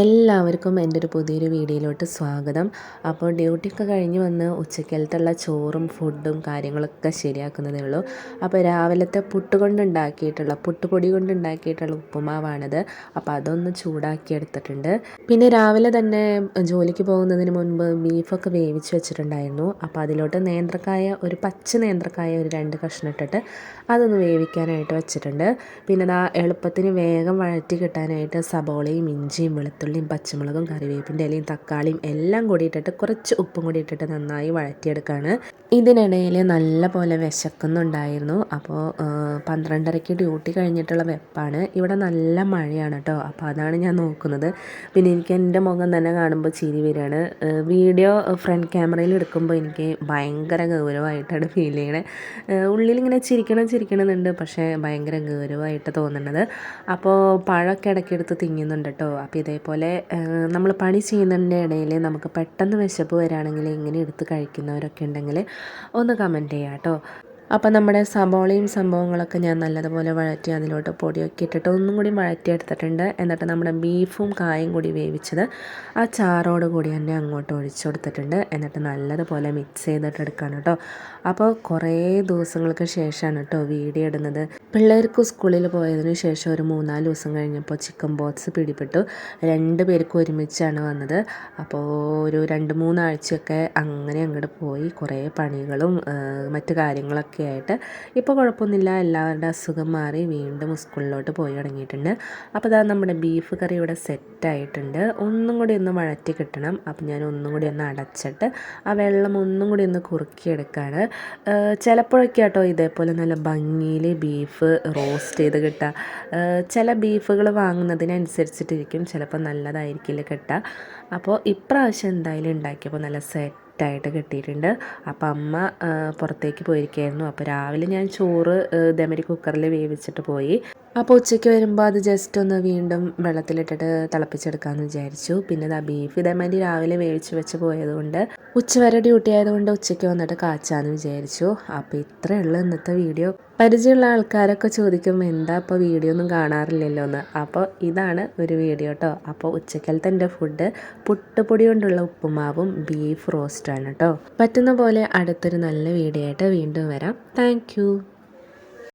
എല്ലാവർക്കും എന്റെ ഒരു പുതിയൊരു വീഡിയോയിലോട്ട് സ്വാഗതം. അപ്പോൾ ഡ്യൂട്ടിയൊക്കെ കഴിഞ്ഞ് വന്ന് ഉച്ചക്കലത്തുള്ള ചോറും ഫുഡും കാര്യങ്ങളൊക്കെ ശരിയാക്കുന്നതേ ഉള്ളൂ. അപ്പോൾ രാവിലത്തെ പുട്ട് കൊണ്ടുണ്ടാക്കിയിട്ടുള്ള പുട്ടുപൊടി കൊണ്ടുണ്ടാക്കിയിട്ടുള്ള ഉപ്പുമാവാണിത്. അപ്പോൾ അതൊന്ന് ചൂടാക്കി എടുത്തിട്ടുണ്ട് പിന്നെ രാവിലെ തന്നെ ജോലിക്ക് പോകുന്നതിന് മുൻപ് ബീഫൊക്കെ വേവിച്ച് വെച്ചിട്ടുണ്ടായിരുന്നു. അപ്പോൾ അതിലോട്ട് നേന്ത്രക്കായ ഒരു പച്ച നേന്ത്രക്കായ ഒരു രണ്ട് കഷ്ണം ഇട്ടിട്ട് അതൊന്ന് വേവിക്കാനായിട്ട് വെച്ചിട്ടുണ്ട്. പിന്നെ ആ എളുപ്പത്തിന് വേഗം വഴറ്റി കിട്ടാനായിട്ട് സബോളയും ഇഞ്ചിയും വെളുത്തുള്ളിയും പച്ചമുളകും കറിവേപ്പിന്റെ ഇലയും തക്കാളിയും എല്ലാം കൂടി ഇട്ടിട്ട് കുറച്ച് ഉപ്പും കൂടി ഇട്ടിട്ട് നന്നായി വഴറ്റിയെടുക്കുകയാണ് ഇതിനിടയിൽ നല്ല പോലെ വിശക്കുന്നുണ്ടായിരുന്നു അപ്പോൾ പന്ത്രണ്ടരയ്ക്ക് ഡ്യൂട്ടി കഴിഞ്ഞിട്ടുള്ള വെപ്പാണ്. ഇവിടെ നല്ല മഴയാണ് കേട്ടോ. അപ്പോൾ അതാണ് ഞാൻ നോക്കുന്നത്. പിന്നെ എനിക്ക് എന്റെ മുഖം തന്നെ കാണുമ്പോൾ ചിരി വരികയാണ്. വീഡിയോ ഫ്രണ്ട് ക്യാമറയിൽ എടുക്കുമ്പോൾ എനിക്ക് ഭയങ്കര ഗൗരവമായിട്ടാണ് ഫീൽ ചെയ്യണേ. ഉള്ളിലിങ്ങനെ ചിരിക്കണം ചിരിക്കണമെന്നുണ്ട്. പക്ഷേ ഭയങ്കര ഗൗരവമായിട്ട് തോന്നുന്നത് അപ്പോൾ പഴമൊക്കെ ഇടയ്ക്കെടുത്ത് തിങ്ങുന്നുണ്ട് കേട്ടോ. അപ്പോൾ ഇതേപോലെ നമ്മൾ പണി ചെയ്യുന്നതിന്റെ ഇടയിൽ നമുക്ക് പെട്ടെന്ന് വിശപ്പ് വരികയാണെങ്കിൽ ഇങ്ങനെ എടുത്ത് കഴിക്കുന്നവരൊക്കെ ഉണ്ടെങ്കിൽ ഒന്ന് കമന്റ് ചെയ്യാം കേട്ടോ അപ്പോൾ നമ്മുടെ സബോളയും സംഭവങ്ങളൊക്കെ ഞാൻ നല്ലതുപോലെ വഴറ്റി അതിലോട്ട് പൊടിയൊക്കെ ഇട്ടിട്ട് ഒന്നും കൂടി വഴറ്റിയെടുത്തിട്ടുണ്ട് എന്നിട്ട് നമ്മുടെ ബീഫും കായും കൂടി വേവിച്ചത് ആ ചാറോട് കൂടി തന്നെ അങ്ങോട്ട് ഒഴിച്ചു കൊടുത്തിട്ടുണ്ട്. എന്നിട്ട് നല്ലതുപോലെ മിക്സ് ചെയ്തിട്ട് എടുക്കാണ് കേട്ടോ. അപ്പോൾ കുറേ ദിവസങ്ങൾക്ക് ശേഷമാണ് കേട്ടോ വീഡിയോ ഇടുന്നത്. പിള്ളേർക്ക് സ്കൂളിൽ പോയതിന് ശേഷം ഒരു മൂന്നാൽ ദിവസം കഴിഞ്ഞപ്പോൾ ചിക്കൻ ബോക്സ് പിടിപെട്ടു. രണ്ട് പേർക്കും ഒരുമിച്ചാണ് വന്നത്. അപ്പോൾ ഒരു രണ്ട് മൂന്നാഴ്ചയൊക്കെ അങ്ങനെ അങ്ങോട്ട് പോയി. കുറേ പണികളും മറ്റു കാര്യങ്ങളൊക്കെ ഒക്കെ ആയിട്ട്. ഇപ്പോൾ കുഴപ്പമൊന്നുമില്ല എല്ലാവരുടെ അസുഖം മാറി വീണ്ടും സ്കൂളിലോട്ട് പോയി തുടങ്ങിയിട്ടുണ്ട്. അപ്പോൾ ഇതാ നമ്മുടെ ബീഫ് കറി ഇവിടെ സെറ്റായിട്ടുണ്ട് ഒന്നും കൂടി ഒന്ന് വഴറ്റി കിട്ടണം. അപ്പോൾ ഞാൻ ഒന്നും കൂടി ഒന്ന് അടച്ചിട്ട് ആ വെള്ളം ഒന്നും കൂടി ഒന്ന് കുറുക്കിയെടുക്കുകയാണ് ചിലപ്പോഴൊക്കെ കേട്ടോ ഇതേപോലെ നല്ല ഭംഗിയിൽ ബീഫ് റോസ്റ്റ് ചെയ്ത് കിട്ടുക ചില ബീഫുകൾ വാങ്ങുന്നതിനനുസരിച്ചിട്ടിരിക്കും. ചിലപ്പോൾ നല്ലതായിരിക്കില്ല കിട്ടുക അപ്പോൾ ഇപ്രാവശ്യം എന്തായാലും ഉണ്ടാക്കിയപ്പോൾ നല്ല സെറ്റ് സെറ്റായിട്ട് കിട്ടിയിട്ടുണ്ട്. അപ്പം അമ്മ പുറത്തേക്ക് പോയിരിക്കുകയായിരുന്നു അപ്പോൾ രാവിലെ ഞാൻ ചോറ് ഇതേമാതിരി കുക്കറിൽ വേവിച്ചിട്ട് പോയി. അപ്പോൾ ഉച്ചയ്ക്ക് വരുമ്പോൾ അത് ജസ്റ്റ് ഒന്ന് വീണ്ടും വെള്ളത്തിലിട്ടിട്ട് തിളപ്പിച്ചെടുക്കാമെന്ന് വിചാരിച്ചു. പിന്നെ ആ ബീഫ് ഇതേമാതിരി രാവിലെ വേവിച്ച് വെച്ച് പോയതുകൊണ്ട് ഉച്ചവരെ ഡ്യൂട്ടി ആയതുകൊണ്ട് ഉച്ചയ്ക്ക് വന്നിട്ട് കാച്ചാന്ന് വിചാരിച്ചു. അപ്പോൾ ഇത്രയേ ഉള്ളൂ ഇന്നത്തെ വീഡിയോ പരിചയമുള്ള ആൾക്കാരൊക്കെ ചോദിക്കും എന്താ അപ്പോൾ വീഡിയോ ഒന്നും കാണാറില്ലല്ലോ എന്ന് അപ്പോൾ ഇതാണ് ഒരു വീഡിയോ കേട്ടോ അപ്പോൾ ഉച്ചക്കലത്തെ എന്റെ ഫുഡ് പുട്ടുപൊടി കൊണ്ടുള്ള ഉപ്പുമാവും ബീഫ് റോസ്റ്റാണ് കേട്ടോ പറ്റുന്ന പോലെ അടുത്തൊരു നല്ല വീഡിയോ ആയിട്ട് വീണ്ടും വരാം. താങ്ക്